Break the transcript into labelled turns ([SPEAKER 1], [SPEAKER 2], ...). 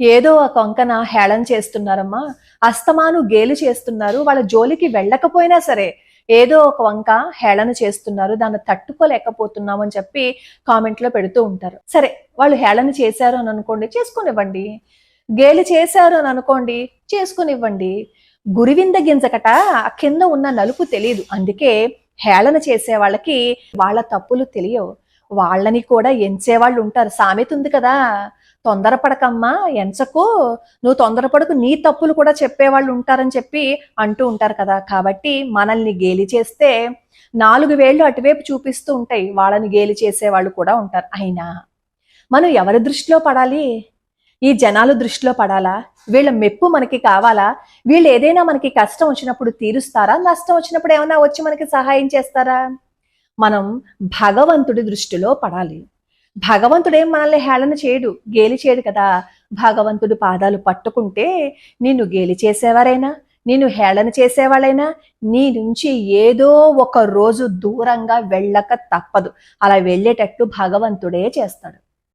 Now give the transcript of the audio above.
[SPEAKER 1] ఏదో ఒక వంకన హేళన చేస్తున్నారమ్మా అస్తమాను గేలు చేస్తున్నారు వాళ్ళ జోలికి వెళ్ళకపోయినా సరే ఏదో ఒక వంక హేళన చేస్తున్నారు దాన్ని తట్టుకోలేకపోతున్నాం అని చెప్పి కామెంట్లో పెడుతూ ఉంటారు. సరే వాళ్ళు హేళన చేశారు అని అనుకోండి చేసుకునివ్వండి. గేలి చేశారు అని అనుకోండి చేసుకునివ్వండి. గురివింద గింజకట ఆ కింద ఉన్న నలుపు తెలియదు అందుకే హేళన చేసే వాళ్ళకి వాళ్ళ తప్పులు తెలియవు. వాళ్ళని కూడా ఎంచే వాళ్ళు ఉంటారు. సామెత ఉంది కదా. తొందరపడకమ్మా ఎంచకు. నువ్వు తొందరపడకు నీ తప్పులు కూడా చెప్పేవాళ్ళు ఉంటారని చెప్పి అంటూ ఉంటారు కదా. కాబట్టి మనల్ని గేలి చేస్తే నాలుగు వేళ్ళు అటువైపు చూపిస్తూ ఉంటాయి. వాళ్ళని గేలి చేసే వాళ్ళు కూడా ఉంటారు. అయినా మనం ఎవరి దృష్టిలో పడాలి? ఈ జనాలు దృష్టిలో పడాలా? వీళ్ళ మెప్పు మనకి కావాలా? వీళ్ళు ఏదైనా మనకి కష్టం వచ్చినప్పుడు తీరుస్తారా? నష్టం వచ్చినప్పుడు ఏమైనా వచ్చి మనకి సహాయం చేస్తారా? మనం భగవంతుడి దృష్టిలో పడాలి. భగవంతుడేం మనల్ని హేళన చేయడు గేలి చేయడు కదా. భగవంతుడు పాదాలు పట్టుకుంటే నిన్ను గేలి చేసేవారైనా నిన్ను హేళన చేసేవాళ్ళైనా నీ నుంచి ఏదో ఒక రోజు దూరంగా వెళ్ళక తప్పదు. అలా వెళ్ళేటట్టు భగవంతుడే చేస్తాడు.